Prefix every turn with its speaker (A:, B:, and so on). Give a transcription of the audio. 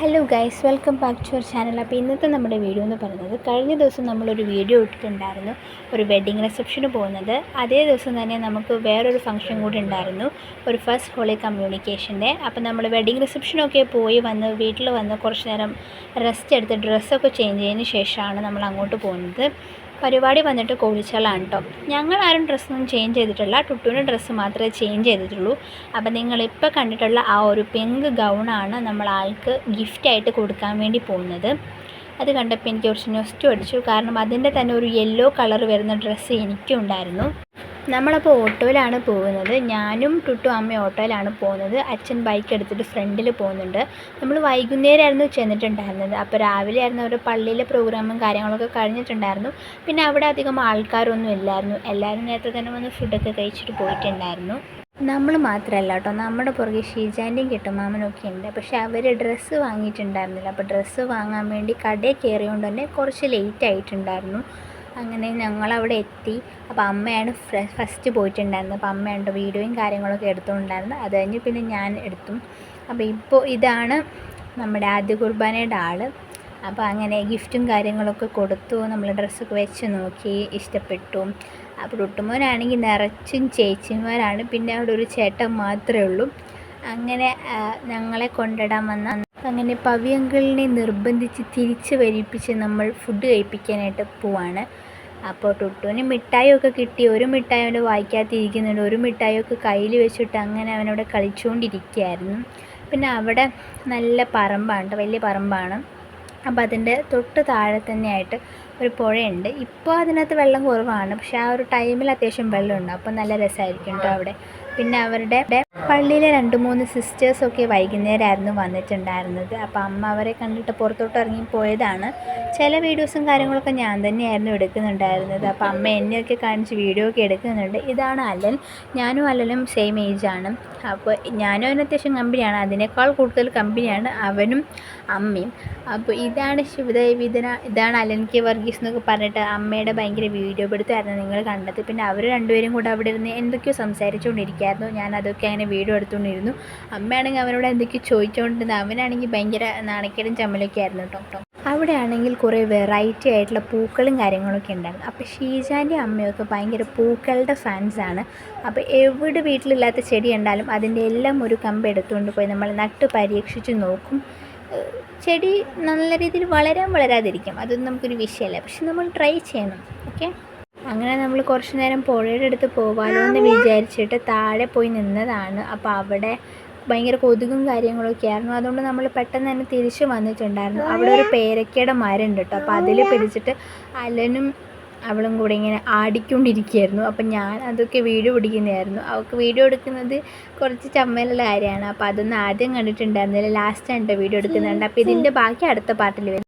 A: Hello guys welcome back to our channel അപ്പോൾ ഇന്നത്തെ നമ്മുടെ വീഡിയോ എന്ന് പറയുന്നത് കഴിഞ്ഞ ദിവസം നമ്മളൊരു വീഡിയോ ഇട്ടിട്ടുണ്ടായിരുന്നു. ഒരു വെഡ്ഡിങ് റിസപ്ഷന് പോകുന്നത്. അതേ ദിവസം തന്നെ നമുക്ക് വേറൊരു ഫംഗ്ഷൻ കൂടി ഉണ്ടായിരുന്നു. ഒരു ഫസ്റ്റ് ഹോളി കമ്മ്യൂണിക്കേഷന്റെ അപ്പോൾ നമ്മൾ വെഡ്ഡിങ് റിസപ്ഷനൊക്കെ പോയി വന്ന് വീട്ടിൽ വന്ന് കുറച്ച് നേരം റെസ്റ്റ് എടുത്ത് ഡ്രസ്സൊക്കെ ചേഞ്ച് ചെയ്തതിന് ശേഷമാണ് നമ്മൾ അങ്ങോട്ട് പോകുന്നത്. പരിപാടി വന്നിട്ട് കോഴിച്ചാളാണ് കേട്ടോ ഞങ്ങൾ ആരും ഡ്രസ്സൊന്നും ചേഞ്ച് ചെയ്തിട്ടില്ല. ടുട്ടുവിന്റെ ഡ്രസ്സ് മാത്രമേ ചേഞ്ച് ചെയ്തിട്ടുള്ളൂ. അപ്പോൾ നിങ്ങളിപ്പോൾ കണ്ടിട്ടുള്ള ആ ഒരു പിങ്ക് ഗൗണാണ് നമ്മൾ ആൾക്ക് ഗിഫ്റ്റായിട്ട് കൊടുക്കാൻ വേണ്ടി പോകുന്നത്. അത് കണ്ടപ്പോൾ എനിക്ക് കുറച്ച് നൊസ്റ്റു അടിച്ചു. കാരണം അതിന്റെ തന്നെ ഒരു യെല്ലോ കളർ വരുന്ന ഡ്രസ്സ് എനിക്കും ഉണ്ടായിരുന്നു നമ്മളപ്പോൾ ഓട്ടോയിലാണ് പോകുന്നത്. ഞാനും ടുട്ടു അമ്മയും ഓട്ടോയിലാണ് പോകുന്നത്. അച്ഛൻ ബൈക്ക് എടുത്തിട്ട് ഫ്രണ്ടിൽ പോകുന്നുണ്ട്. നമ്മൾ വൈകുന്നേരമായിരുന്നു ചെന്നിട്ടുണ്ടായിരുന്നത്. അപ്പോൾ രാവിലെ ആയിരുന്നു അവരുടെ പള്ളിയിലെ പ്രോഗ്രാമും കാര്യങ്ങളൊക്കെ കഴിഞ്ഞിട്ടുണ്ടായിരുന്നു. പിന്നെ അവിടെ അധികം ആൾക്കാരൊന്നും ഇല്ലായിരുന്നു. എല്ലാവരും നേരത്തെ തന്നെ വന്ന് ഫുഡൊക്കെ കഴിച്ചിട്ട് പോയിട്ടുണ്ടായിരുന്നു. നമ്മൾ മാത്രമല്ല കേട്ടോ. നമ്മുടെ പുറകെ ഷീജാന്റെയും കിട്ടുമാമനൊക്കെ ഉണ്ട്. പക്ഷേ അവർ ഡ്രസ്സ് വാങ്ങിയിട്ടുണ്ടായിരുന്നില്ല. അപ്പോൾ ഡ്രസ്സ് വാങ്ങാൻ വേണ്ടി കടയിൽ കയറിയോണ്ട് തന്നെ കുറച്ച് ലേറ്റ് ആയിട്ടുണ്ടായിരുന്നു. അങ്ങനെ ഞങ്ങൾ അവിടെ എത്തി. അപ്പോൾ അമ്മയാണ് ഫസ്റ്റ് പോയിട്ടുണ്ടായിരുന്നത്. അപ്പോൾ അമ്മയുണ്ട് വീഡിയോയും കാര്യങ്ങളൊക്കെ എടുത്തുകൊണ്ടായിരുന്നു. അത് കഴിഞ്ഞ് പിന്നെ ഞാൻ എടുത്തു. അപ്പോൾ ഇപ്പോൾ ഇതാണ് നമ്മുടെ ആദ്യ കുർബാനയുടെ ആൾ അപ്പോൾ അങ്ങനെ ഗിഫ്റ്റും കാര്യങ്ങളൊക്കെ കൊടുത്തു. നമ്മൾ ഡ്രസ്സൊക്കെ വെച്ച് നോക്കി ഇഷ്ടപ്പെട്ടു. അപ്പോൾ റുട്ടുമോനാണെങ്കിൽ നിറച്ചും ചേച്ചിമാരാണ്. പിന്നെ അവിടെ ഒരു ചേട്ടൻ മാത്രമേ ഉള്ളൂ. അങ്ങനെ ഞങ്ങളെ കൊണ്ടിടാൻ വന്ന അങ്ങനെ പവിയങ്കളിനെ നിർബന്ധിച്ച് തിരിച്ച് വരിപ്പിച്ച് നമ്മൾ ഫുഡ് കഴിപ്പിക്കാനായിട്ട് പോവാണ്. അപ്പോൾ ടുട്ടുവിന് മിഠായിയൊക്കെ കിട്ടി. ഒരു മിഠായി അവന്റെ വായിക്കാത്തിരിക്കുന്നുണ്ട് ഒരു മിഠായിയൊക്കെ കയ്യിൽ വെച്ചിട്ട് അങ്ങനെ അവനവിടെ കളിച്ചുകൊണ്ടിരിക്കുകയായിരുന്നു. പിന്നെ അവിടെ നല്ല പറമ്പാണ്. വലിയ പറമ്പാണ്. അപ്പോൾ അതിന്റെ തൊട്ട് താഴെ തന്നെയായിട്ട് ഒരു പുഴയുണ്ട്. ഇപ്പോൾ അതിനകത്ത് വെള്ളം കുറവാണ്. പക്ഷേ ആ ഒരു ടൈമിൽ അത്യാവശ്യം വെള്ളമുണ്ട്. അപ്പോൾ നല്ല രസമായിരിക്കും കേട്ടോ അവിടെ. പിന്നെ അവരുടെ പള്ളിയിലെ രണ്ട് മൂന്ന് സിസ്റ്റേഴ്സൊക്കെ വൈകുന്നേരമായിരുന്നു വന്നിട്ടുണ്ടായിരുന്നത്. അപ്പോൾ അമ്മ അവരെ കണ്ടിട്ട് പുറത്തോട്ട് ഇറങ്ങി പോയതാണ്. ചില വീഡിയോസും കാര്യങ്ങളൊക്കെ ഞാൻ തന്നെയായിരുന്നു എടുക്കുന്നുണ്ടായിരുന്നത്. അപ്പോൾ അമ്മ എന്നെയൊക്കെ കാണിച്ച് വീഡിയോ ഒക്കെ എടുക്കുന്നുണ്ട്. ഇതാണ് അല്ലൻ ഞാനും അല്ലനും സെയിം ഏജാണ് അപ്പോൾ ഞാനും അവന് അത്യാവശ്യം കമ്പനിയാണ് അതിനേക്കാൾ കൂടുതൽ കമ്പനിയാണ് അവനും അമ്മയും. അപ്പോൾ ഇതാണ് ശിവദേവിതന ഇതാണ് അലൻ കെ വർഗീസ് എന്നൊക്കെ പറഞ്ഞിട്ട് അമ്മയുടെ ഭയങ്കര വീഡിയോ എടുത്തായിരുന്നു നിങ്ങൾ കണ്ടത്. പിന്നെ അവർ രണ്ടുപേരും കൂടെ അവിടെ ഇരുന്ന് എന്തൊക്കെയോ സംസാരിച്ചുകൊണ്ടിരിക്കുകയായിരുന്നു ഞാൻ അതൊക്കെ അങ്ങനെ വീഡിയോ എടുത്തുകൊണ്ടിരുന്നു. അമ്മയാണെങ്കിൽ അവനോട് എന്തൊക്കെയോ ചോദിച്ചുകൊണ്ടിരുന്നത് അവനാണെങ്കിൽ ഭയങ്കര നാണക്കേടും ചമ്മലൊക്കെ ആയിരുന്നു കേട്ടോ. അവിടെ ആണെങ്കിൽ കുറേ വെറൈറ്റി ആയിട്ടുള്ള പൂക്കളും കാര്യങ്ങളൊക്കെ ഉണ്ടായിരുന്നു. അപ്പോൾ ഷീജാന്റെ അമ്മയൊക്കെ ഭയങ്കര പൂക്കളുടെ ഫാൻസാണ് അപ്പോൾ എവിടെ വീട്ടിലില്ലാത്ത ചെടി ഉണ്ടാലും അതിന്റെ എല്ലാം ഒരു കമ്പ് എടുത്തുകൊണ്ട് പോയി നമ്മൾ നട്ട് പരീക്ഷിച്ച് നോക്കും. ചെടി നല്ല രീതിയിൽ വളരാൻ വളരാതിരിക്കും. അതൊന്നും നമുക്കൊരു വിഷയമല്ല. പക്ഷെ നമ്മൾ ട്രൈ ചെയ്യണം. ഓക്കെ അങ്ങനെ നമ്മൾ കുറച്ച് നേരം പുഴയുടെ അടുത്ത് പോകാമല്ലോ എന്ന് വിചാരിച്ചിട്ട് താഴെ പോയി നിന്നതാണ്. അപ്പോൾ അവിടെ ഭയങ്കര കൊതുകും കാര്യങ്ങളൊക്കെ ആയിരുന്നു. അതുകൊണ്ട് നമ്മൾ പെട്ടെന്ന് തന്നെ തിരിച്ച് വന്നിട്ടുണ്ടായിരുന്നു. അവിടെ ഒരു പേരക്കയുടെ മരം ഉണ്ട് കേട്ടോ അപ്പോൾ അതിൽ പിടിച്ചിട്ട് അലനും അവളും കൂടെ ഇങ്ങനെ ആടിക്കൊണ്ടിരിക്കുകയായിരുന്നു. അപ്പം ഞാൻ അതൊക്കെ വീഡിയോ പിടിക്കുന്നതായിരുന്നു. അവൾക്ക് വീഡിയോ എടുക്കുന്നത് കുറച്ച് ചമ്മലുള്ള കാര്യമാണ്. അപ്പോൾ അതൊന്നും ആദ്യം കണ്ടിട്ടുണ്ടായിരുന്നില്ല. ലാസ്റ്റ് ആണ് വീഡിയോ എടുക്കുന്നുണ്ട് അപ്പോൾ ഇതിന്റെ ബാക്കി അടുത്ത പാർട്ടിൽ വരും.